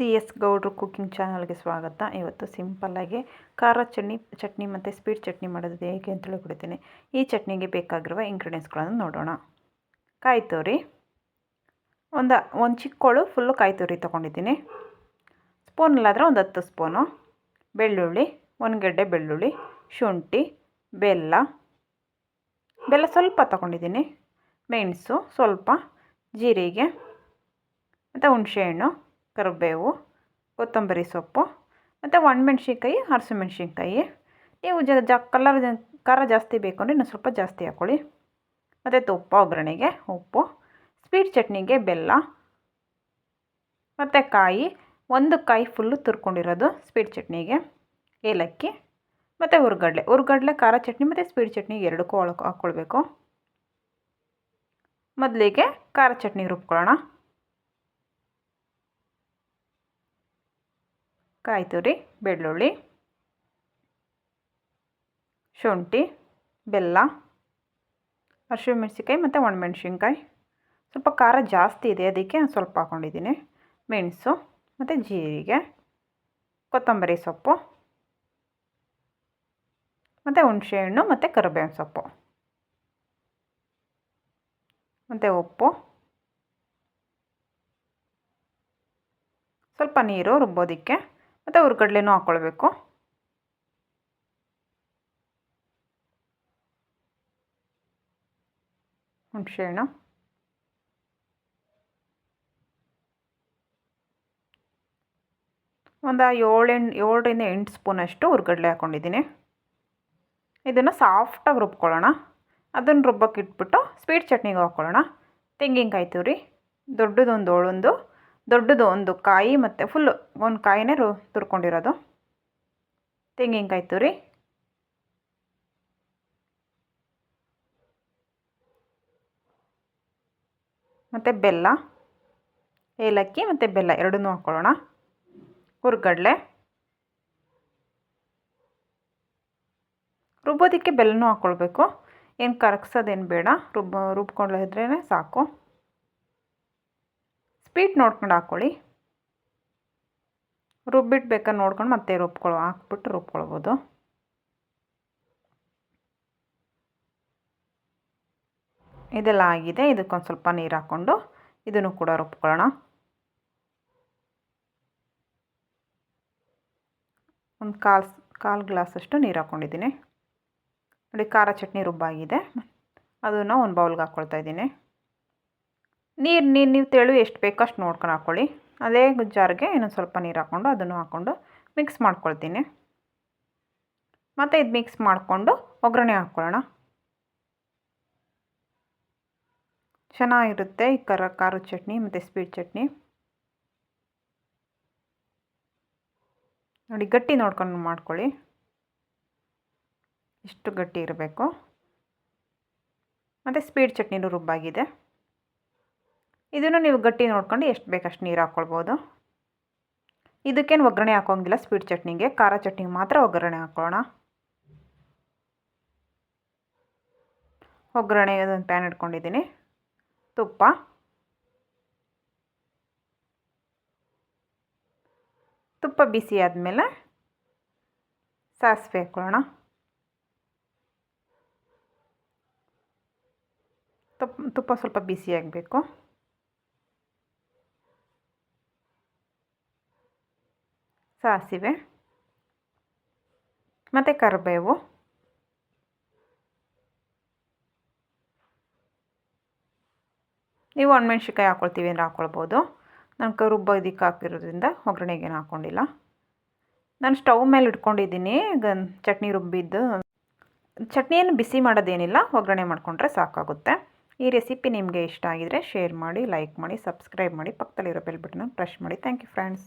C S ಗೌಡ್ರು cooking ಚಾನಲ್ಗೆ ಸ್ವಾಗತ. ಇವತ್ತು ಸಿಂಪಲ್ಲಾಗಿ ಖಾರ ಚಟ್ನಿ ಚಟ್ನಿ ಮತ್ತು ಸ್ವೀಟ್ ಚಟ್ನಿ ಮಾಡೋದು ಹೇಗೆ ಅಂತ ಹೇಳ್ಕೊಡ್ತೀನಿ ಈ ಚಟ್ನಿಗೆ ಬೇಕಾಗಿರುವ ಇಂಗ್ರೀಡಿಯೆಂಟ್ಸ್ಗಳನ್ನು ನೋಡೋಣ. ಕಾಯಿ ತುರಿ. ಒಂದು ಒಂದು ಚಿಕ್ಕೋಳು ಫುಲ್ಲು ಕಾಯಿ ತುರಿ ತೊಗೊಂಡಿದ್ದೀನಿ. ಸ್ಪೂನಲ್ಲಾದರೆ ಒಂದು ಹತ್ತು ಸ್ಪೂನು. ಬೆಳ್ಳುಳ್ಳಿ, ಒಂದು ಗೆಡ್ಡೆ ಬೆಳ್ಳುಳ್ಳಿ, ಶುಂಠಿ, ಬೆಲ್ಲ. ಬೆಲ್ಲ ಸ್ವಲ್ಪ ತೊಗೊಂಡಿದ್ದೀನಿ. ಮೆಣಸು ಸ್ವಲ್ಪ, ಜೀರಿಗೆ, ಮತ್ತು ಹುಣಸೆಹಣ್ಣು ಕರಿಬೇವು, ಕೊತ್ತಂಬರಿ ಸೊಪ್ಪು, ಮತ್ತು ಒಣಮೆಣ್ಸಿನ್ಕಾಯಿ ಹಸಿಮೆಣ್ಸಿನ್ಕಾಯಿ ನೀವು ಜ ಜ ಕಲರ್ ಖಾರ ಜಾಸ್ತಿ ಬೇಕು ಅಂದರೆ ಇನ್ನೂ ಸ್ವಲ್ಪ ಜಾಸ್ತಿ ಹಾಕ್ಕೊಳ್ಳಿ ಮತ್ತು ತುಪ್ಪ, ಒಗ್ಗರಣೆಗೆ ಉಪ್ಪು, ಸ್ವೀಟ್ ಚಟ್ನಿಗೆ ಬೆಲ್ಲ. ಮತ್ತು ಕಾಯಿ, ಒಂದು ಕಾಯಿ ಫುಲ್ಲು ತುರ್ಕೊಂಡಿರೋದು ಸ್ವೀಟ್ ಚಟ್ನಿಗೆ. ಏಲಕ್ಕಿ, ಮತ್ತು ಹುರ್ಗಡ್ಲೆ. ಹುರ್ಗಡ್ಲೆ, ಖಾರ ಚಟ್ನಿ, ಮತ್ತು ಸ್ವೀಟ್ ಚಟ್ನಿ ಎರಡಕ್ಕೂ ಒಳಗೆ ಹಾಕ್ಕೊಳ್ಬೇಕು ಮೊದಲಿಗೆ ಖಾರ ಚಟ್ನಿ ರುಬ್ಕೊಳ್ಳೋಣ. ಕಾಯಿ ತುರಿ ಬೆಳ್ಳುಳ್ಳಿ, ಶುಂಠಿ, ಬೆಲ್ಲ ಹಸಿಮೆಣ್ಸಿನ್ಕಾಯಿ ಮತ್ತು ಒಣಮೆಣ್ಸಿನ್ಕಾಯಿ. ಸ್ವಲ್ಪ ಖಾರ ಜಾಸ್ತಿ ಇದೆ ಅದಕ್ಕೆ ಸ್ವಲ್ಪ ಹಾಕ್ಕೊಂಡಿದ್ದೀನಿ ಮೆಣಸು ಮತ್ತು ಜೀರಿಗೆ, ಕೊತ್ತಂಬರಿ ಸೊಪ್ಪು ಮತ್ತು ಹುಣಸೆಹಣ್ಣು ಮತ್ತು ಕರಿಬೇವಿನ ಸೊಪ್ಪು ಮತ್ತು ಉಪ್ಪು. ಸ್ವಲ್ಪ ನೀರು ರುಬ್ಬೋದಕ್ಕೆ ಮತ್ತು ಹುರ್ಗಡ್ಲೆನೂ ಹಾಕ್ಕೊಳ್ಬೇಕು ಹುಣಸೆಹಣ್ಣು ಒಂದು ಏಳೆಂಟು ಏಳರಿಂದ ಎಂಟು ಸ್ಪೂನಷ್ಟು ಹುರ್ಗಡ್ಲೆ ಹಾಕ್ಕೊಂಡಿದ್ದೀನಿ ಇದನ್ನು ಸಾಫ್ಟಾಗಿ ರುಬ್ಕೊಳ್ಳೋಣ. ಅದನ್ನು ರುಬ್ಬಕ್ಕೆ ಇಟ್ಬಿಟ್ಟು ಸ್ವೀಟ್ ಚಟ್ನಿಗೆ ಹಾಕ್ಕೊಳ್ಳೋಣ ತೆಂಗಿನಕಾಯಿ ತುರಿ, ದೊಡ್ಡದೊಂದು ಏಳೊಂದು ದೊಡ್ಡದು ಒಂದು ಕಾಯಿ ಮತ್ತು ಫುಲ್ಲು ಒಂದು ಕಾಯಿನೇ ರು, ತುರ್ಕೊಂಡಿರೋದು. ತೆಂಗಿನಕಾಯಿ ತುರಿ. ಮತ್ತು ಬೆಲ್ಲ. ಏಲಕ್ಕಿ ಮತ್ತು ಬೆಲ್ಲ ಎರಡೂ ಹಾಕ್ಕೊಳ್ಳೋಣ ಹುರ್ಗಡ್ಲೆ. ರುಬ್ಬೋದಕ್ಕೆ ಬೆಲ್ಲನೂ ಹಾಕ್ಕೊಳ್ಬೇಕು ಏನು ಕರಗ್ಸೋದೇನು ಬೇಡ. ರುಬ್ಬ ರುಬ್ಕೊಂಡಿದ್ರೇ ಸಾಕು. ಸ್ವೀಟ್ ನೋಡ್ಕೊಂಡು ಹಾಕ್ಕೊಳ್ಳಿ ರುಬ್ಬಿಟ್ಟು ಬೇಕಾದ್ರೆ ನೋಡ್ಕೊಂಡು ಮತ್ತೆ ರುಬ್ಕೊಳ್ಳೋ ಹಾಕ್ಬಿಟ್ಟು ರುಬ್ಕೊಳ್ಬೋದು. ಇದೆಲ್ಲ ಆಗಿದೆ. ಇದಕ್ಕೊಂದು ಸ್ವಲ್ಪ ನೀರು ಹಾಕ್ಕೊಂಡು ಇದನ್ನು ಕೂಡ ರುಬ್ಕೊಳ್ಳೋಣ. ಒಂದು ಕಾಲು ಕಾಲು ಗ್ಲಾಸಷ್ಟು ನೀರು ಹಾಕ್ಕೊಂಡಿದ್ದೀನಿ ನೋಡಿ, ಖಾರ ಚಟ್ನಿ ರುಬ್ಬಾಗಿದೆ. ಅದನ್ನು ಒಂದು ಬೌಲ್ಗೆ ಹಾಕ್ಕೊಳ್ತಾ ಇದ್ದೀನಿ. ನೀರು ನೀರು ನೀವು ತೆಳು ಎಷ್ಟು ಬೇಕೋ ಅಷ್ಟು ನೋಡ್ಕೊಂಡು ಹಾಕ್ಕೊಳ್ಳಿ ಅದೇ ಜಾರಿಗೆ ಇನ್ನೊಂದು ಸ್ವಲ್ಪ ನೀರು ಹಾಕ್ಕೊಂಡು ಅದನ್ನು ಹಾಕ್ಕೊಂಡು ಮಿಕ್ಸ್ ಮಾಡ್ಕೊಳ್ತೀನಿ. ಮತ್ತು ಇದು ಮಿಕ್ಸ್ ಮಾಡಿಕೊಂಡು ಒಗ್ಗರಣೆ ಹಾಕ್ಕೊಳ್ಳೋಣ ಚೆನ್ನಾಗಿರುತ್ತೆ ಈ ಖಾರ ಖಾರದ ಚಟ್ನಿ ಮತ್ತು ಸ್ವೀಟ್ ಚಟ್ನಿ. ನೋಡಿ, ಗಟ್ಟಿ ನೋಡ್ಕೊಂಡು ಮಾಡ್ಕೊಳ್ಳಿ. ಇಷ್ಟು ಗಟ್ಟಿ ಇರಬೇಕು. ಮತ್ತು ಸ್ವೀಟ್ ಚಟ್ನಿನೂ ರುಬ್ಬಾಗಿದೆ. ಇದನ್ನು ನೀವು ಗಟ್ಟಿ ನೋಡ್ಕೊಂಡು ಎಷ್ಟು ಬೇಕಷ್ಟು ನೀರು ಹಾಕ್ಕೊಳ್ಬೋದು. ಇದಕ್ಕೇನು ಒಗ್ಗರಣೆ ಹಾಕೋಂಗಿಲ್ಲ, ಸ್ವೀಟ್ ಚಟ್ನಿಗೆ. ಖಾರ ಚಟ್ನಿಗೆ ಮಾತ್ರ ಒಗ್ಗರಣೆ ಹಾಕೋಣ ಒಗ್ಗರಣೆ ಅದೊಂದು ಪ್ಯಾನ್ ಇಟ್ಕೊಂಡಿದ್ದೀನಿ. ತುಪ್ಪ. ತುಪ್ಪ ಬಿಸಿ ಆದಮೇಲೆ ಸಾಸಿವೆ ಹಾಕ್ಕೊಳ್ಳೋಣ. ತುಪ್ಪ ತುಪ್ಪ ಸ್ವಲ್ಪ ಬಿಸಿ ಆಗಬೇಕು. ಸಾಸಿವೆ, ಮತ್ತು ಕರಿಬೇವು, ನೀವು ಒಣಮೆಣ್ಸಿಕಾಯಿ ಹಾಕ್ಕೊಳ್ತೀವಿ ಅಂದರೆ ಹಾಕ್ಕೊಳ್ಬೋದು ನಾನು ಕರುಬ್ಬದಿಕ್ಕೆ ಹಾಕಿರೋದ್ರಿಂದ ಒಗ್ಗರಣೆಗೇನು ಹಾಕ್ಕೊಂಡಿಲ್ಲ ನಾನು ಸ್ಟವ್ ಮೇಲೆ ಇಟ್ಕೊಂಡಿದ್ದೀನಿ ಗನ್ ಚಟ್ನಿ ರುಬ್ಬಿದ್ದು. ಚಟ್ನಿಯನ್ನು ಬಿಸಿ ಮಾಡೋದೇನಿಲ್ಲ, ಒಗ್ಗರಣೆ ಮಾಡಿಕೊಂಡ್ರೆ ಸಾಕಾಗುತ್ತೆ. ಈ ರೆಸಿಪಿ ನಿಮಗೆ ಇಷ್ಟ ಆಗಿದರೆ ಶೇರ್ ಮಾಡಿ, ಲೈಕ್ ಮಾಡಿ, ಸಬ್ಸ್ಕ್ರೈಬ್ ಮಾಡಿ, ಪಕ್ಕದಲ್ಲಿರೋ ಬೆಲ್ ಬಟನ್ ಪ್ರೆಶ್ ಮಾಡಿ. Thank you friends.